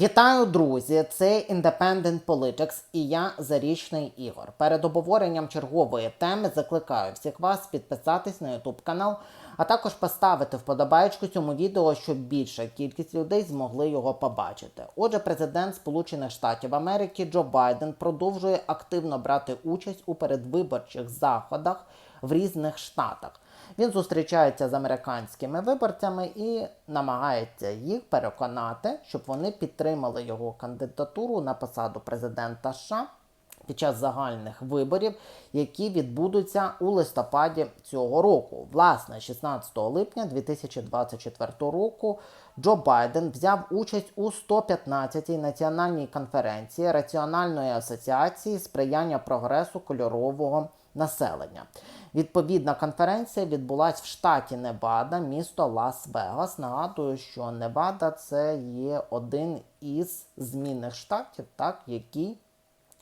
Вітаю, друзі! Це Independent Politics і я Зарічний Ігор. Перед обговоренням чергової теми закликаю всіх вас підписатись на YouTube канал, а також поставити вподобайку цьому відео, щоб більша кількість людей змогли його побачити. Отже, президент Сполучених Штатів Америки Джо Байден продовжує активно брати участь у передвиборчих заходах в різних штатах. Він зустрічається з американськими виборцями і намагається їх переконати, щоб вони підтримали його кандидатуру на посаду президента США під час загальних виборів, які відбудуться у листопаді цього року. Власне, 16 липня 2024 року Джо Байден взяв участь у 115-й національній конференції Раціональної асоціації сприяння прогресу кольорового населення. Відповідна конференція відбулася в штаті Невада, місто Лас-Вегас. Нагадую, що Невада це є один із змінних штатів, так, який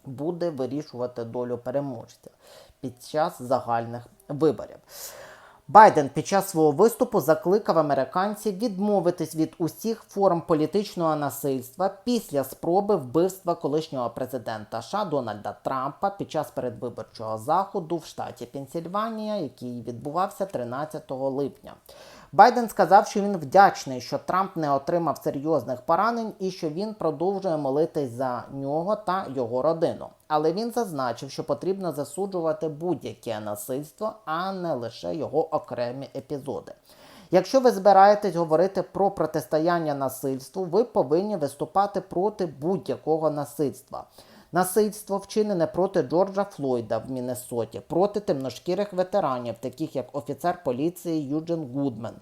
буде вирішувати долю переможця під час загальних виборів. Байден під час свого виступу закликав американців відмовитись від усіх форм політичного насильства після спроби вбивства колишнього президента США Дональда Трампа під час передвиборчого заходу в штаті Пенсільванія, який відбувався 13 липня. Байден сказав, що він вдячний, що Трамп не отримав серйозних поранень і що він продовжує молитись за нього та його родину. Але він зазначив, що потрібно засуджувати будь-яке насильство, а не лише його окремі епізоди. Якщо ви збираєтесь говорити про протистояння насильству, ви повинні виступати проти будь-якого насильства. Насильство вчинене проти Джорджа Флойда в Міннесоті, проти темношкірих ветеранів, таких як офіцер поліції Юджин Гудмен,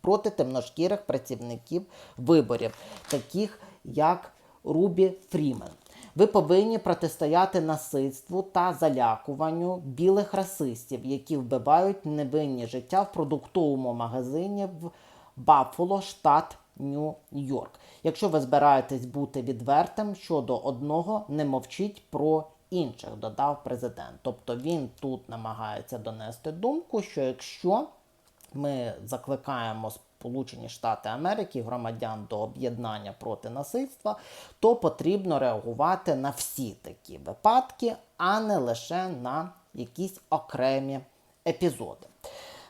проти темношкірих працівників виборів, таких як Рубі Фрімен. Ви повинні протистояти насильству та залякуванню білих расистів, які вбивають невинні життя в продуктовому магазині в Баффало, штат Нью-Йорк. Якщо ви збираєтесь бути відвертим щодо одного, не мовчіть про інших, додав президент. Тобто він тут намагається донести думку, що якщо ми закликаємо Сполучені Штати Америки, громадян до об'єднання проти насильства, то потрібно реагувати на всі такі випадки, а не лише на якісь окремі епізоди.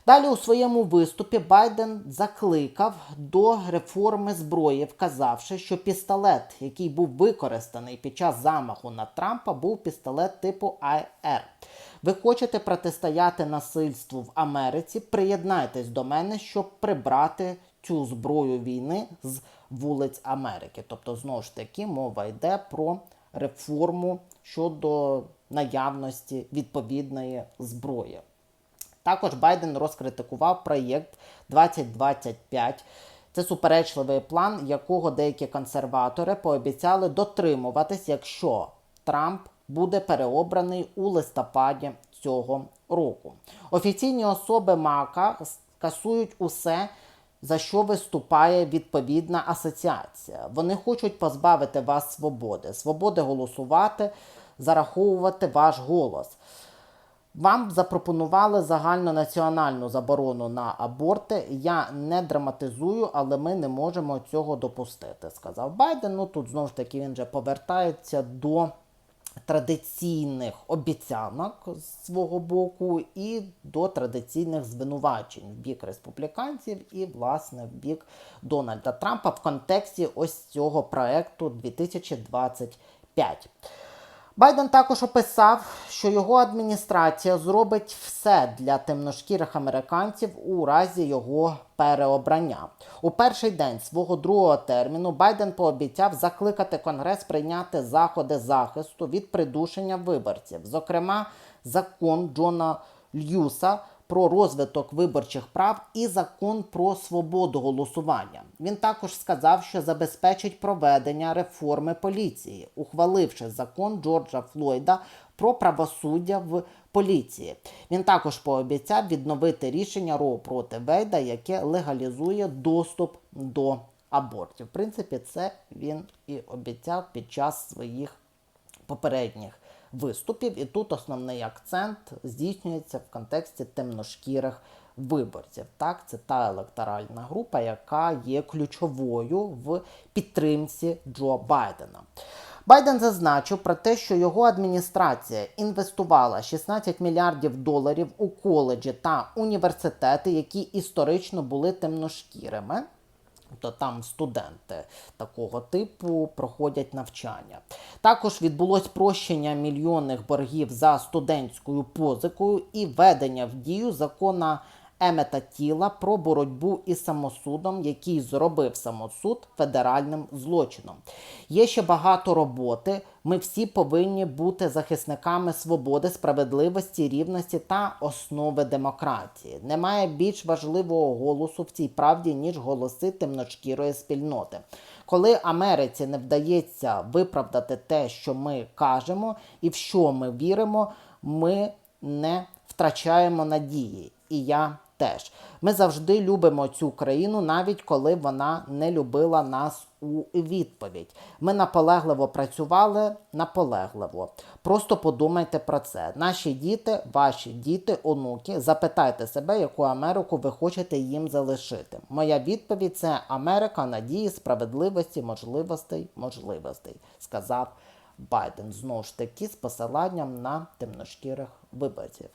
Далі у своєму виступі Байден закликав до реформи зброї, вказавши, що пістолет, який був використаний під час замаху на Трампа, був пістолет типу AR. Ви хочете протистояти насильству в Америці? Приєднайтесь до мене, щоб прибрати цю зброю війни з вулиць Америки. Тобто, знову ж таки, мова йде про реформу щодо наявності відповідної зброї. Також Байден розкритикував проєкт 2025. Це суперечливий план, якого деякі консерватори пообіцяли дотримуватись, якщо Трамп буде переобраний у листопаді цього року. Офіційні особи МАКа скасують усе. За що виступає відповідна асоціація? Вони хочуть позбавити вас свободи, свободи голосувати, зараховувати ваш голос. Вам запропонували загальнонаціональну заборону на аборти. Я не драматизую, але ми не можемо цього допустити, сказав Байден. Ну тут знову ж таки він же повертається до традиційних обіцянок з свого боку і до традиційних звинувачень в бік республіканців і, власне, в бік Дональда Трампа в контексті ось цього проекту 2025. Байден також описав, що його адміністрація зробить все для темношкірих американців у разі його переобрання. У перший день свого другого терміну Байден пообіцяв закликати Конгрес прийняти заходи захисту від придушення виборців, зокрема, закон Джона Льюса про розвиток виборчих прав і закон про свободу голосування. Він також сказав, що забезпечить проведення реформи поліції, ухваливши закон Джорджа Флойда про правосуддя в поліції. Він також пообіцяв відновити рішення Роу проти Вейда, яке легалізує доступ до абортів. В принципі, це він і обіцяв під час своїх попередніх виступів. І тут основний акцент здійснюється в контексті темношкірих виборців. Так, це та електоральна група, яка є ключовою в підтримці Джо Байдена. Байден зазначив про те, що його адміністрація інвестувала 16 мільярдів доларів у коледжі та університети, які історично були темношкірими. То там студенти такого типу проходять навчання. Також відбулось прощення мільйонних боргів за студентською позикою і введення в дію закона Емета Тіла про боротьбу із самосудом, який зробив самосуд федеральним злочином. Є ще багато роботи. Ми всі повинні бути захисниками свободи, справедливості, рівності та основи демократії. Немає більш важливого голосу в цій правді, ніж голоси темношкірої спільноти. Коли Америці не вдається виправдати те, що ми кажемо, і в що ми віримо, ми не втрачаємо надії. І я теж. Ми завжди любимо цю країну, навіть коли вона не любила нас у відповідь. Ми наполегливо працювали наполегливо. Просто подумайте про це. Наші діти, ваші діти, онуки, запитайте себе, яку Америку ви хочете їм залишити. Моя відповідь це Америка надії, справедливості, можливостей, можливостей, сказав Байден. Знову ж таки, з посиланням на темношкірих виборців.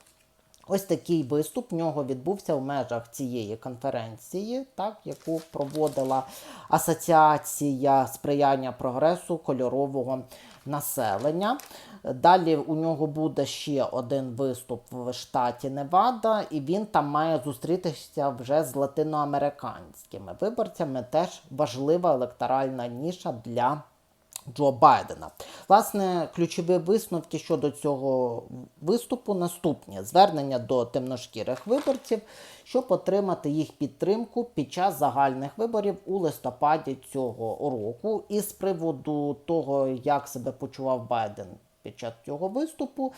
Ось такий виступ в нього відбувся в межах цієї конференції, так, яку проводила Асоціація сприяння прогресу кольорового населення. Далі у нього буде ще один виступ в штаті Невада, і він там має зустрітися вже з латиноамериканськими виборцями. Теж важлива електоральна ніша для Джо Байдена. Власне, ключові висновки щодо цього виступу наступні: звернення до темношкірих виборців, щоб отримати їх підтримку під час загальних виборів у листопаді цього року. І з приводу того, як себе почував Байден під час цього виступу.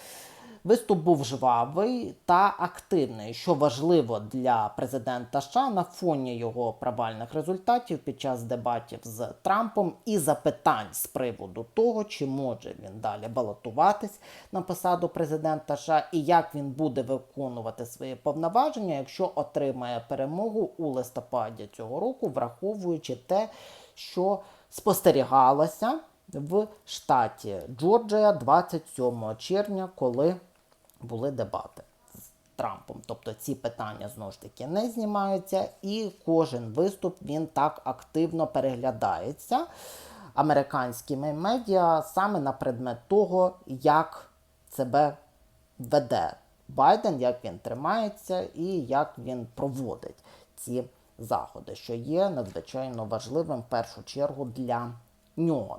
Виступ був жвавий та активний, що важливо для президента США на фоні його провальних результатів під час дебатів з Трампом і запитань з приводу того, чи може він далі балотуватись на посаду президента США і як він буде виконувати свої повноваження, якщо отримає перемогу у листопаді цього року, враховуючи те, що спостерігалося в штаті Джорджія 27 червня, коли були дебати з Трампом. Тобто ці питання знову ж таки не знімаються, і кожен виступ він так активно переглядається американськими медіа саме на предмет того, як себе веде Байден, як він тримається і як він проводить ці заходи, що є надзвичайно важливим в першу чергу для нього.